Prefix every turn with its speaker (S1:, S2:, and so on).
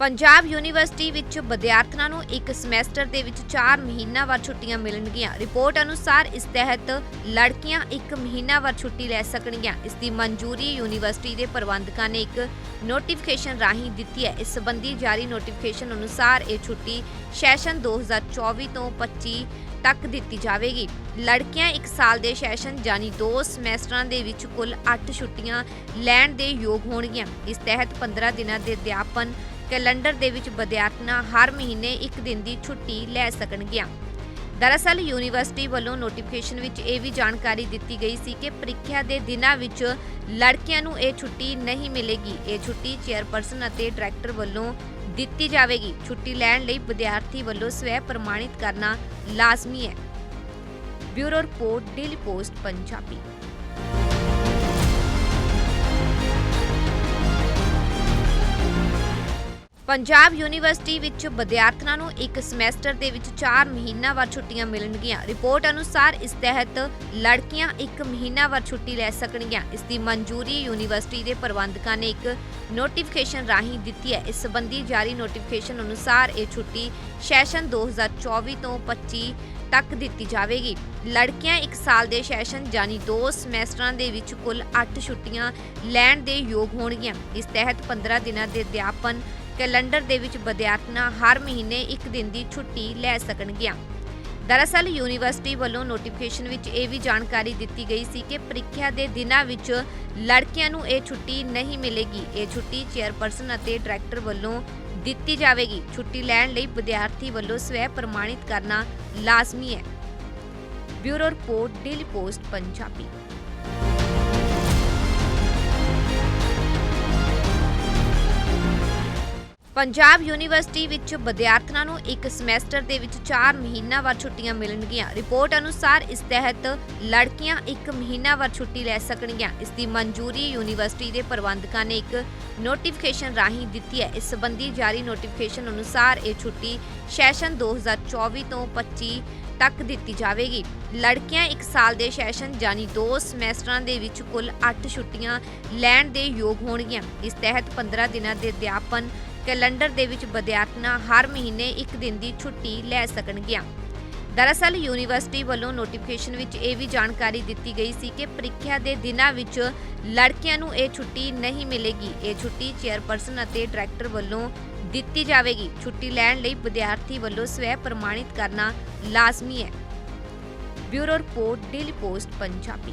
S1: Punjab University ਵਿੱਚ ਵਿਦਿਆਰਥਣਾਂ ਨੂੰ ਇੱਕ ਸਮੈਸਟਰ ਦੇ ਵਿੱਚ 4 ਮਹੀਨਾਵਾਰ ਛੁੱਟੀਆਂ ਮਿਲਣਗੀਆਂ। ਰਿਪੋਰਟ ਅਨੁਸਾਰ ਇਸ ਤਹਿਤ ਲੜਕੀਆਂ ਇੱਕ ਮਹੀਨਾਵਾਰ ਛੁੱਟੀ ਲੈ ਸਕਣਗੀਆਂ। ਇਸ ਦੀ ਮਨਜ਼ੂਰੀ ਯੂਨੀਵਰਸਿਟੀ ਦੇ ਪ੍ਰਬੰਧਕਾਂ ਨੇ ਇੱਕ ਨੋਟੀਫਿਕੇਸ਼ਨ ਰਾਹੀਂ ਦਿੱਤੀ ਹੈ। ਇਸ ਸੰਬੰਧੀ ਜਾਰੀ ਨੋਟੀਫਿਕੇਸ਼ਨ ਅਨੁਸਾਰ ਇਹ ਛੁੱਟੀ ਸੈਸ਼ਨ 2024 ਤੋਂ 25 ਤੱਕ ਦਿੱਤੀ ਜਾਵੇਗੀ। ਲੜਕੀਆਂ 1 ਸਾਲ ਦੇ ਸੈਸ਼ਨ ਯਾਨੀ 2 ਸਮੈਸਟਰਾਂ ਦੇ ਵਿੱਚ ਕੁੱਲ 8 ਛੁੱਟੀਆਂ ਲੈਣ ਦੇ ਯੋਗ ਹੋਣਗੀਆਂ। ਇਸ ਤਹਿਤ 15 ਦਿਨਾਂ ਦੇ ਅਧਿਆਪਨ ਕੈਲੰਡਰ ਦੇ ਵਿੱਚ ਵਿਦਿਆਰਥਣਾਂ ਹਰ ਮਹੀਨੇ ਇੱਕ ਦਿਨ ਦੀ ਛੁੱਟੀ ਲੈ ਸਕਣਗੀਆਂ। ਦਰਅਸਲ, ਯੂਨੀਵਰਸਿਟੀ ਵੱਲੋਂ ਨੋਟੀਫਿਕੇਸ਼ਨ ਵਿੱਚ ਇਹ ਵੀ ਜਾਣਕਾਰੀ ਦਿੱਤੀ ਗਈ ਸੀ ਕਿ ਪ੍ਰੀਖਿਆ ਦੇ ਦਿਨਾਂ ਵਿੱਚ ਲੜਕੀਆਂ ਨੂੰ ਇਹ ਛੁੱਟੀ ਨਹੀਂ ਮਿਲੇਗੀ। ਇਹ ਛੁੱਟੀ ਚੇਅਰਪਰਸਨ ਅਤੇ ਡਾਇਰੈਕਟਰ ਵੱਲੋਂ ਦਿੱਤੀ ਜਾਵੇਗੀ। ਛੁੱਟੀ ਲੈਣ ਲਈ ਵਿਦਿਆਰਥੀ ਵੱਲੋਂ ਸਵੈ ਪ੍ਰਮਾਣਿਤ ਕਰਨਾ ਲਾਜ਼ਮੀ ਹੈ। Bureau report, Daily Post, Punjabi. Punjab University ਵਿੱਚ ਵਿਦਿਆਰਥਣਾਂ ਨੂੰ ਇੱਕ ਸਮੈਸਟਰ ਦੇ ਵਿੱਚ 4 ਮਹੀਨਾਵਾਰ ਛੁੱਟੀਆਂ ਮਿਲਣਗੀਆਂ। ਰਿਪੋਰਟ ਅਨੁਸਾਰ ਇਸ ਤਹਿਤ ਲੜਕੀਆਂ ਇੱਕ ਮਹੀਨਾਵਾਰ ਛੁੱਟੀ ਲੈ ਸਕਣਗੀਆਂ। ਇਸ ਦੀ ਮਨਜ਼ੂਰੀ ਯੂਨੀਵਰਸਿਟੀ ਦੇ ਪ੍ਰਬੰਧਕਾਂ ਨੇ ਇੱਕ ਨੋਟੀਫਿਕੇਸ਼ਨ ਰਾਹੀਂ ਦਿੱਤੀ ਹੈ। ਇਸ ਸੰਬੰਧੀ ਜਾਰੀ ਨੋਟੀਫਿਕੇਸ਼ਨ ਅਨੁਸਾਰ ਇਹ ਛੁੱਟੀ ਸੈਸ਼ਨ 2024 ਤੋਂ 25 ਤੱਕ ਦਿੱਤੀ ਜਾਵੇਗੀ। ਲੜਕੀਆਂ 1 ਸਾਲ ਦੇ ਸੈਸ਼ਨ ਯਾਨੀ 2 ਸਮੈਸਟਰਾਂ ਦੇ ਵਿੱਚ ਕੁੱਲ 8 ਛੁੱਟੀਆਂ ਲੈਣ ਦੇ ਯੋਗ ਹੋਣਗੀਆਂ। ਇਸ ਤਹਿਤ 15 ਦਿਨਾਂ ਦੇ ਅਧਿਆਪਨ ਕੈਲੰਡਰ ਦੇ ਵਿੱਚ ਵਿਦਿਆਰਥਣਾਂ ਹਰ ਮਹੀਨੇ ਇੱਕ ਦਿਨ ਦੀ ਛੁੱਟੀ ਲੈ ਸਕਣਗੀਆਂ। ਦਰਅਸਲ, ਯੂਨੀਵਰਸਿਟੀ ਵੱਲੋਂ ਨੋਟੀਫਿਕੇਸ਼ਨ ਵਿੱਚ ਇਹ ਵੀ ਜਾਣਕਾਰੀ ਦਿੱਤੀ ਗਈ ਸੀ ਕਿ ਪ੍ਰੀਖਿਆ ਦੇ ਦਿਨਾਂ ਵਿੱਚ ਲੜਕੀਆਂ ਨੂੰ ਇਹ ਛੁੱਟੀ ਨਹੀਂ ਮਿਲੇਗੀ। ਇਹ ਛੁੱਟੀ ਚੇਅਰਪਰਸਨ ਅਤੇ ਡਾਇਰੈਕਟਰ ਵੱਲੋਂ ਦਿੱਤੀ ਜਾਵੇਗੀ। ਛੁੱਟੀ ਲੈਣ ਲਈ ਵਿਦਿਆਰਥੀ ਵੱਲੋਂ ਸਵੈ ਪ੍ਰਮਾਣਿਤ ਕਰਨਾ ਲਾਜ਼ਮੀ ਹੈ। Bureau report, Daily Post, Punjabi. Punjab University ਵਿੱਚ ਵਿਦਿਆਰਥਣਾਂ ਨੂੰ ਇੱਕ ਸਮੈਸਟਰ ਦੇ ਵਿੱਚ 4 ਮਹੀਨਾਵਾਰ ਛੁੱਟੀਆਂ ਮਿਲਣਗੀਆਂ। ਰਿਪੋਰਟ ਅਨੁਸਾਰ ਇਸ ਤਹਿਤ ਲੜਕੀਆਂ ਇੱਕ ਮਹੀਨਾਵਾਰ ਛੁੱਟੀ ਲੈ ਸਕਣਗੀਆਂ। ਇਸ ਦੀ ਮਨਜ਼ੂਰੀ ਯੂਨੀਵਰਸਿਟੀ ਦੇ ਪ੍ਰਬੰਧਕਾਂ ਨੇ ਇੱਕ ਨੋਟੀਫਿਕੇਸ਼ਨ ਰਾਹੀਂ ਦਿੱਤੀ ਹੈ। ਇਸ ਸੰਬੰਧੀ ਜਾਰੀ ਨੋਟੀਫਿਕੇਸ਼ਨ ਅਨੁਸਾਰ ਇਹ ਛੁੱਟੀ ਸੈਸ਼ਨ 2024 ਤੋਂ 25 ਤੱਕ ਦਿੱਤੀ ਜਾਵੇਗੀ। ਲੜਕੀਆਂ 1 ਸਾਲ ਦੇ ਸੈਸ਼ਨ ਯਾਨੀ 2 ਸਮੈਸਟਰਾਂ ਦੇ ਵਿੱਚ ਕੁੱਲ 8 ਛੁੱਟੀਆਂ ਲੈਣ ਦੇ ਯੋਗ ਹੋਣਗੀਆਂ। ਇਸ ਤਹਿਤ 15 ਦਿਨਾਂ ਦੇ ਅਧਿਆਪਨ ਕੈਲੰਡਰ ਦੇ ਵਿੱਚ ਵਿਦਿਆਰਥਣਾਂ ਹਰ ਮਹੀਨੇ ਇੱਕ ਦਿਨ ਦੀ ਛੁੱਟੀ ਲੈ ਸਕਣਗੀਆਂ। ਦਰਅਸਲ, ਯੂਨੀਵਰਸਿਟੀ ਵੱਲੋਂ ਨੋਟੀਫਿਕੇਸ਼ਨ ਵਿੱਚ ਇਹ ਵੀ ਜਾਣਕਾਰੀ ਦਿੱਤੀ ਗਈ ਸੀ ਕਿ ਪ੍ਰੀਖਿਆ ਦੇ ਦਿਨਾਂ ਵਿੱਚ ਲੜਕੀਆਂ ਨੂੰ ਇਹ ਛੁੱਟੀ ਨਹੀਂ ਮਿਲੇਗੀ। ਇਹ ਛੁੱਟੀ ਚੇਅਰਪਰਸਨ ਅਤੇ ਡਾਇਰੈਕਟਰ ਵੱਲੋਂ ਦਿੱਤੀ ਜਾਵੇਗੀ। ਛੁੱਟੀ ਲੈਣ ਲਈ ਵਿਦਿਆਰਥੀ ਵੱਲੋਂ ਸਵੈ ਪ੍ਰਮਾਣਿਤ ਕਰਨਾ ਲਾਜ਼ਮੀ ਹੈ। Bureau report, Daily Post, Punjabi.